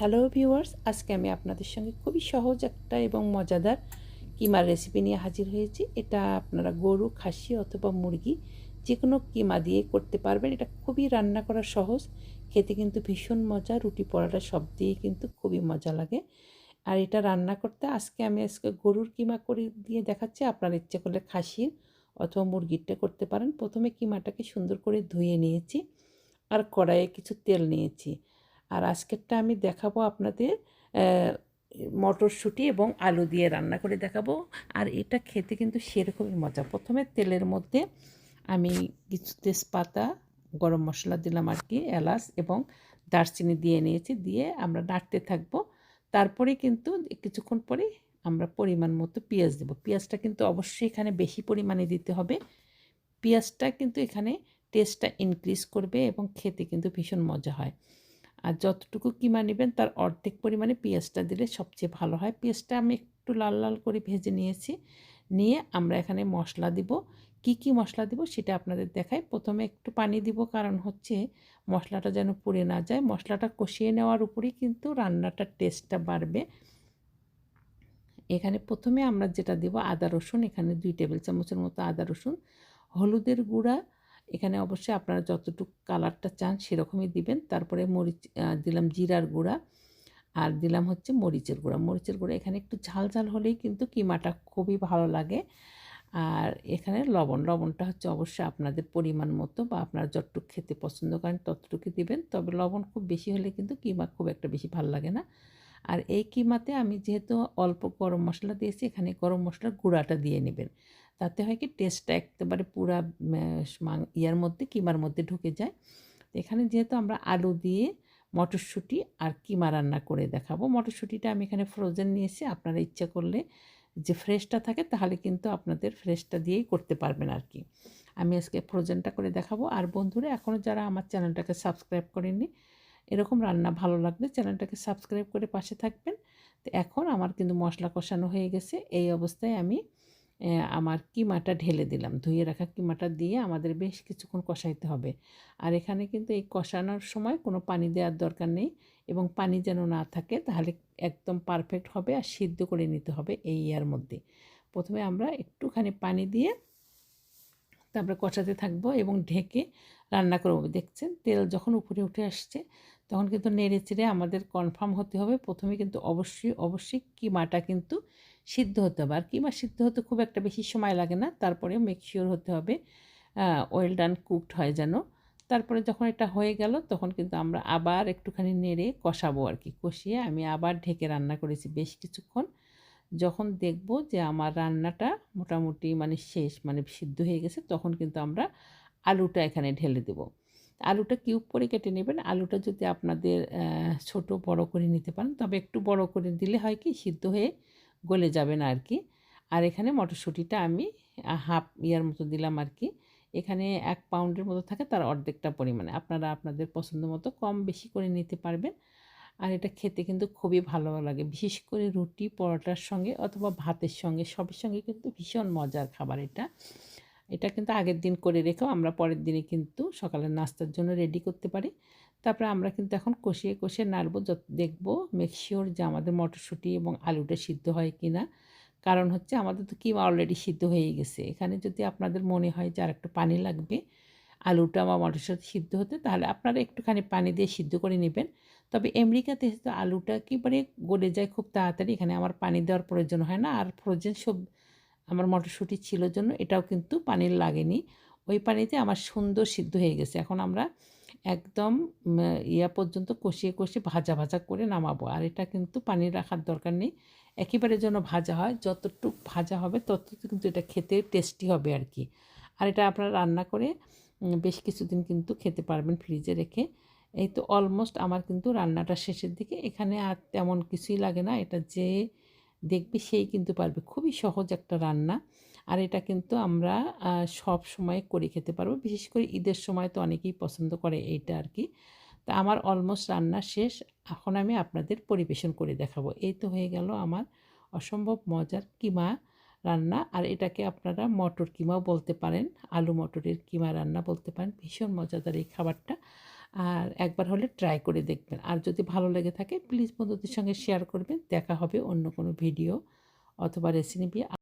Hello viewers আজকে আমি আপনাদের সঙ্গে খুবই সহজ একটা এবং মজাদার কিমার রেসিপি নিয়ে হাজির হয়েছি। এটা আপনারা গরু, খাসি অথবা মুরগি যে কোনো কিমা দিয়ে করতে পারবেন। এটা খুবই রান্না করা সহজ। খেতে কিন্তু ভীষণ মজা। রুটি পরোটা সব দিয়ে কিন্তু খুবই মজা লাগে। আর এটা রান্না করতে আজকে আমি আজকে গরুর কিমা করে দিয়ে দেখাচ্ছি। আপনার ইচ্ছে করলে খাসির অথবা মুরগিরটা করতে পারেন। প্রথমে কিমাটাকে সুন্দর করে ধুয়ে নিয়েছি। আর কড়াইয়ে কিছু তেল নিয়েছি। আর আজকেরটা আমি দেখাবো আপনাদের মটরশুঁটি এবং আলু দিয়ে রান্না করে দেখাবো। আর এটা খেতে কিন্তু সেরকমই মজা। প্রথমে তেলের মধ্যে আমি কিছু তেজপাতা, গরম মশলা দিলাম আর কি, এলাচ এবং দারচিনি দিয়ে নিয়েছি, দিয়ে আমরা নাড়তে থাকব। তারপরে কিন্তু কিছুক্ষণ পরে আমরা পরিমাণ মতো পেঁয়াজ দেবো। পেঁয়াজটা কিন্তু অবশ্যই এখানে বেশি পরিমাণে দিতে হবে। পেঁয়াজটা কিন্তু এখানে টেস্টটা ইনক্রিজ করবে এবং খেতে কিন্তু ভীষণ মজা হয়। আর যতটুকু কিমা নেবেন তার অর্ধেক পরিমাণে পেঁয়াজটা দিলে সবচেয়ে ভালো হয়। পেঁয়াজটা আমি একটু লাল লাল করে ভেজে নিয়েছি। নিয়ে আমরা এখানে মশলা দিব। কি কি মশলা দিব সেটা আপনাদের দেখাই। প্রথমে একটু পানি দিব কারণ হচ্ছে মশলাটা যেন পুড়ে না যায়। মশলাটা কষিয়ে নেওয়ার উপরেই কিন্তু রান্নাটার টেস্টটা বাড়বে। এখানে প্রথমে আমরা যেটা দেব আদা রসুন। এখানে দুই টেবিল চামচের মতো আদা রসুন। হলুদের গুঁড়া এখানে অবশ্যই আপনারা যতটুকু কালারটা চান সেরকমই দিবেন। তারপরে মরিচ দিলাম জিরার গুঁড়া আর দিলাম হচ্ছে মরিচের গুঁড়া। মরিচের গুঁড়া এখানে একটু ঝাল ঝাল হলেই কিন্তু কিমাটা খুবই ভালো লাগে। আর এখানে লবণ, লবণটা হচ্ছে অবশ্যই আপনাদের পরিমাণ মতো বা আপনারা যতটুকু খেতে পছন্দ করেন ততটুকু দিবেন। তবে লবণ খুব বেশি হলে কিন্তু কিমা খুব একটা বেশি ভালো লাগে না। আর এই কিমাতে আমি যেহেতু অল্প গরম মশলা দিয়েছি, এখানে গরম মশলার গুঁড়াটা দিয়ে নেবেন। তাতে হয় কি টেস্টটা একেবারে পুরা ইয়ার মধ্যে, কিমার মধ্যে ঢুকে যায়। এখানে যেহেতু আমরা আলু দিয়ে মটরশুঁটি আর কিমা রান্না করে দেখাবো, মটরশুঁটিটা আমি এখানে ফ্রোজেন নিয়েছি। আপনারা ইচ্ছা করলে যে ফ্রেশটা থাকে, তাহলে কিন্তু আপনাদের ফ্রেশটা দিয়েই করতে পারবেন আর কি। আমি আজকে ফ্রোজেনটা করে দেখাবো। আর বন্ধুরা এখনও যারা আমার চ্যানেলটাকে সাবস্ক্রাইব করেননি এরকম রান্না ভালো লাগলে চ্যানেলটাকে সাবস্ক্রাইব করে পাশে থাকবেন। তো এখন আমার কিন্তু মশলা কষানো হয়ে গেছে। এই অবস্থায় আমি আমার কিমাটা ঢেলে দিলাম। ধুয়ে রাখা কিমাটা দিয়ে আমাদের বেশ কিছুক্ষণ কষাইতে হবে। আর এখানে কিন্তু এই কষানোর সময় কোনো পানি দেওয়ার দরকার নেই এবং পানি যেন না থাকে তাহলে একদম পারফেক্ট হবে আর সিদ্ধ করে নিতে হবে এই ইয়ার মধ্যে। প্রথমে আমরা একটুখানি পানি দিয়ে তারপরে কষাতে থাকব এবং ঢেকে রান্না করব। দেখছেন তেল যখন উপরে উঠে আসছে তখন কিন্তু নেড়ে চেড়ে আমাদের কনফার্ম হতে হবে। প্রথমে কিন্তু অবশ্যই অবশ্যই কিমাটা কিন্তু সিদ্ধ হতে হবে। আর কিমা সিদ্ধ হতে খুব একটা বেশি সময় লাগে না, তারপরে মেকশিওর হতে হবে ওয়েল ডান কুকড হয় যেন। তারপরে যখন এটা হয়ে গেল, তখন কিন্তু আমরা আবার একটুখানি নেড়ে কষাবো আর কি। কষিয়ে আমি আবার ঢেকে রান্না করেছি বেশ কিছুক্ষণ। যখন দেখব যে আমার রান্নাটা মোটামুটি মানে শেষ মানে সিদ্ধ হয়ে গেছে, তখন কিন্তু আমরা আলুটা এখানে ঢেলে দেবো। আলুটা কিউব করে কেটে নেবেন। আলুটা যদি আপনাদের ছোট বড় করে নিতে পারেন, তবে একটু বড় করে দিলে হয় কি, সিদ্ধ হয়ে গলে যাবে না আর কি আর এখানে মটরশুঁটিটা আমি হাফ ইয়ার মতো দিলাম আর কি এখানে এক পাউন্ডের মতো থাকে, তার অর্ধেকটা পরিমাণে। আপনারা আপনাদের পছন্দ মতো কম বেশি করে নিতে পারবেন। আর এটা খেতে কিন্তু খুবই ভালো লাগে, বিশেষ করে রুটি, পরোটার সঙ্গে অথবা ভাতের সঙ্গে। সবের সঙ্গে কিন্তু ভীষণ মজার খাবার এটা। এটা কিন্তু আগের দিন করে রেখেও আমরা পরের দিনে কিন্তু সকালের নাস্তার জন্য রেডি করতে পারি। তারপরে আমরা কিন্তু এখন কষিয়ে কষিয়ে নাড়বো, যত দেখব মেকশিওর যে আমাদের মটরশুঁটি এবং আলুটা সিদ্ধ হয় কি না কারণ হচ্ছে আমাদের তো কিমা অলরেডি সিদ্ধ হয়ে গেছে। এখানে যদি আপনাদের মনে হয় যে আর একটু পানি লাগবে, আলুটা বা মটরশুঁটি সিদ্ধ হতে, তাহলে আপনারা একটুখানি পানি দিয়ে সিদ্ধ করে নেবেন। তবে আমেরিকাতে যেহেতু আলুটা একেবারে গলে যায় খুব তাড়াতাড়ি, এখানে আমার পানি দেওয়ার প্রয়োজন হয় না। আর ফ্রোজেন সব আমার মটরশুঁটি ছিল জন্য এটাও কিন্তু পানির লাগেনি। ওই পানিতে আমার সুন্দর সিদ্ধ হয়ে গেছে। এখন আমরা একদম ইয়া পর্যন্ত কষিয়ে কষিয়ে ভাজা ভাজা করে নামাবো। আর এটা কিন্তু পানি রাখার দরকার নেই। একেবারে যেন ভাজা হয়, যতটুক ভাজা হবে ততটুকু কিন্তু এটা খেতে টেস্টি হবে আর কি। আর এটা আপনারা রান্না করে বেশ কিছুদিন কিন্তু খেতে পারবেন ফ্রিজে রেখে। এই তো অলমোস্ট আমার কিন্তু রান্নাটা শেষের দিকে। এখানে আর তেমন কিছুই লাগে না। এটা যে দেখবে সেই কিন্তু পারবে। খুবই সহজ একটা রান্না। আর এটা কিন্তু আমরা সব সময় করে খেতে পারব। বিশেষ করে ঈদের সময় তো অনেকেই পছন্দ করে এইটা আর কি তা আমার অলমোস্ট রান্না শেষ। এখন আমি আপনাদের পরিবেশন করে দেখাবো। এই তো হয়ে গেল আমার অসম্ভব মজার কিমা রান্না। আর এটাকে আপনারা মটর কিমাও বলতে পারেন। আলু মটরের কিমা রান্না বলতে পারেন। ভীষণ মজাদার এই খাবারটা। আর একবার হলে ট্রাই করে দেখবেন। আর যদি ভালো লেগে থাকে প্লিজ বন্ধুদের সঙ্গে শেয়ার করবেন। দেখা হবে অন্য কোনো ভিডিও অথবা রেসিপি